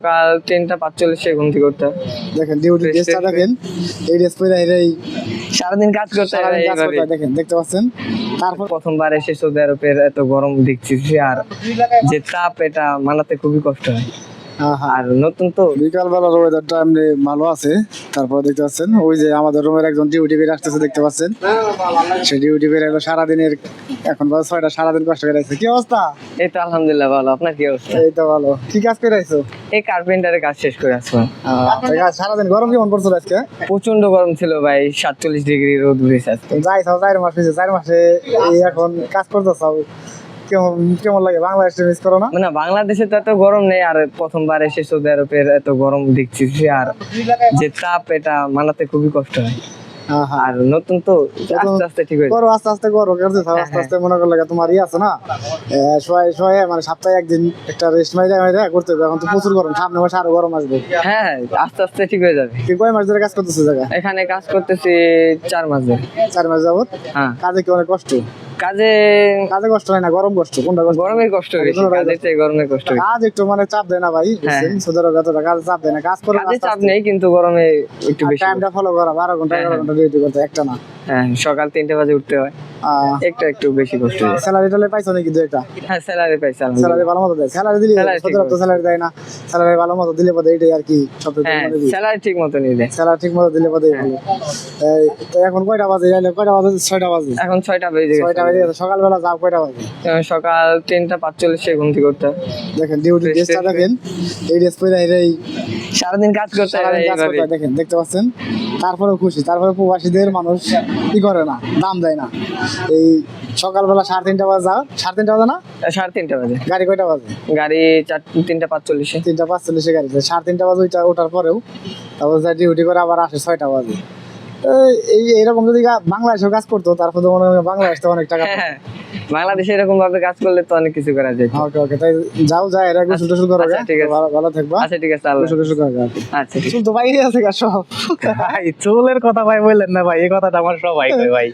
কাল তিনটা পাঁচচল্লিশে ঘুম থেকে উঠতে। দেখেন ডিউটি ড্রেস দেখেন এই ড্রেস পরে এরাই সারাদিন কাজ করতে দেখেন দেখতে পাচ্ছেন? তারপর প্রথমবার এসে সৌদি আরবের এত গরম দেখছি আর যে তাপ এটা মানাতে খুবই কষ্ট হ্যাঁ। আর নতুন তো বিকাল বেলার ওয়েদারটা এমনি ভালো আছে। তারপর দেখতে পাচ্ছেন ওই যে আমাদের রুমের একজন ডিউটি বের আসতেছে দেখতে পাচ্ছেন। সে ডিউটি বের এলো সারাদিনের এখন বাজে ছয়টা সারাদিন কষ্ট করে আছে। কি অবস্থা? এই তো আলহামদুলিল্লাহ ভালো। আপনার কি অবস্থা? এই তো ভালো। কি কাজ করে আইছো এই কার্পেন্টারের কাজ শেষ করে আসলাম সারাদিন গরম কেমন পড়ছিল আজকে? প্রচণ্ড গরম ছিল ভাই সাতচল্লিশ ডিগ্রি রোদ উঠেছে যাই চাও চার মাস চার মাসে এই এখন কাজ করতেছ? কেমন কেমন লাগে? বাংলাদেশে মিস করো না? মানে বাংলাদেশে তো এত গরম নেই আর প্রথমবার এসে সৌদি আরবের এত গরম দেখছি আর যে তাপ এটা মানাতে খুবই কষ্ট হয়। আর নতুন তো আস্তে আস্তে ঠিক হয়ে করো আস্তে আস্তে করো করতে থাকো আস্তে আস্তে মনে করলে তোমার ই আছে না? সবাই সবাই মানে সপ্তাহে একদিন একটা রেস্ট মাইরা মাইরা করতে হবে এখন তো প্রচুর গরম সামনে মাসে আরও গরম আসবে। হ্যাঁ হ্যাঁ আস্তে আস্তে ঠিক হয়ে যাবে। কি কয় মাস ধরে কাজ করতেছে জায়গা এখানে কাজ করতেছি চার মাস ধরে। চার মাস যাবত হ্যাঁ। কাজে কি অনেক কষ্ট? কাজে কাজে কষ্ট হয় না গরম কষ্ট কোনটা কষ্ট? গরমের কষ্ট বেশি কাজের চেয়ে গরমের কষ্ট বেশি। কাজ একটু মানে চাপ দেয় না ভাই সুদের এতটা কাজ চাপ দেয় না কাজ করে কাজে চাপ নেই কিন্তু গরমে একটু বেশি। টাইমটা ফলো করা বারো ঘণ্টা 12 ঘণ্টা ডিউটি করতে একটা না। হ্যাঁ সকাল তিনটে বাজে উঠতে হয়। একটু একটু বেশি কষ্ট হয় স্যালারি টালারি পাইছো নাকি দু একটা? হ্যাঁ স্যালারি পাইছি স্যালারি ভালো মতো দেয়। স্যালারি দিলে সতেরো তো স্যালারি দেয় না। স্যালারি ভালো মতো দিলে পরে এইটাই আর কি হ্যাঁ স্যালারি ঠিক মতো নিয়ে দেয়। স্যালারি ঠিক মতো দিলে ভালো। তো এখন কয়টা বাজে জানলে কয়টা বাজে? ছয়টা বাজে। এখন ছয়টা বেজে গেছে। ছয়টা বাজে গেছে। সকালবেলা যাও কয়টা বাজে? সকাল তিনটা পাঁচচল্লিশে ঘুম থেকে উঠতে। দেখেন ডিউটি ড্রেসটা দেখেন। এই ড্রেস পরে সারাদিন কাজ করতে সারাদিন কাজ করতে দেখেন দেখতে পাচ্ছেন? তারপরেও খুশি তারপরে প্রবাসীদের মানুষ কি করে না দাম দেয় না। এই সকালবেলা সাড়ে তিনটা বাজে যাও সাড়ে তিনটা বাজে না? সাড়ে তিনটা বাজে। গাড়ি কয়টা বাজে? গাড়ি চার তিনটা পাঁচচল্লিশে। তিনটা পাঁচচল্লিশে গাড়ি। সাড়ে তিনটা বাজে ওইটা ওঠার পরেও তারপর ডিউটি করে আবার আসে ছয়টা বাজে। এই- এই যদি বাংলাদেশেও কাজ করতো তারপর তো মনে হয় বাংলাদেশ তো অনেক টাকা হ্যাঁ বাংলাদেশে এরকম ভাবে কাজ করলে তো অনেক কিছু করা যায়। ওকে ওকে। তাই যাও এরা গোসল টোসল করো আচ্ছা, ঠিক আছে। ভালো থাকবা। আচ্ছা ঠিক আছে আল্লাহ আচ্ছা চুল তো বাইরে আছে গা সব। ভাই চুলের কথা ভাই বললেন না ভাই এই কথাটা আমার সবাই কয় ভাই।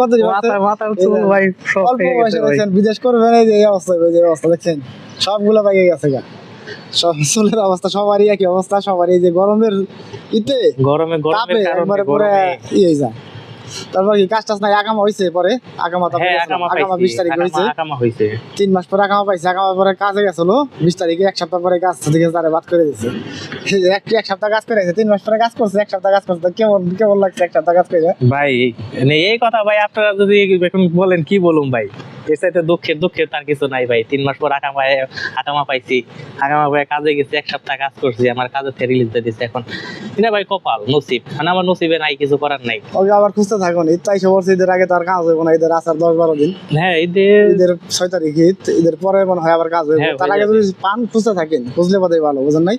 কত জন আছে? মাথা চুল ভাই সব অল্প বয়সে বিদেশ করবেন এই যে এই অবস্থা এই যে অবস্থা দেখছেন? সবগুলো বাইরে গেছে গা। সব চুলের অবস্থা সবারই একই অবস্থা সবারই যে গরমের ইতে? গরমে তাপে গরমের কারণে পরে গরমে। যায় তারপর কি কাজ টাজ নাই? হইছে পরে? আকামা তারপরে হ্যাঁ আকামা বিশ তারিখ হইছে। তিন মাস পরে আকামা পাইছে আকামা পরে কাজে গেছিল। বিশ তারিখে এক সপ্তাহ পরে কাজ থেকে তারে বাদ করে দিছে। এক এক সপ্তাহ কাজ করে তিন মাস পরে কাজ করছে এক সপ্তাহ কাজ করছে। কেমন কেমন লাগছে এক সপ্তাহ কাজ করে? ভাই এই কথা ভাই আপনারা যদি এখন বলেন কি বলুম ভাই? এর দুঃখের দুঃখের তার কিছু নাই ভাই। তিন মাস পর আকামা আকামা পাইছি। আকামা পাই কাজে গেছি এক সপ্তাহ কাজ করছি আমার কাজের থেকে রিলিজ দিয়ে দিচ্ছে এখন। এটা ভাই কপাল নসিব। মানে আমার নসিবে নাই কিছু করার নাই। ওকে আবার খুঁজতে থাকুন ঈদ তাই সব বলছে ঈদের আগে তো আর কাজ হইব না ঈদের আসার দশ বারো দিন। হ্যাঁ এদের ঈদের ছয় তারিখ ঈদ। ঈদের পরে মনে হয় আবার কাজ হইব। হ্যাঁ, তার আগে যদি পান খুঁজতে থাকেন। খুঁজলে বোধহয় ভালো বুঝেন নাই?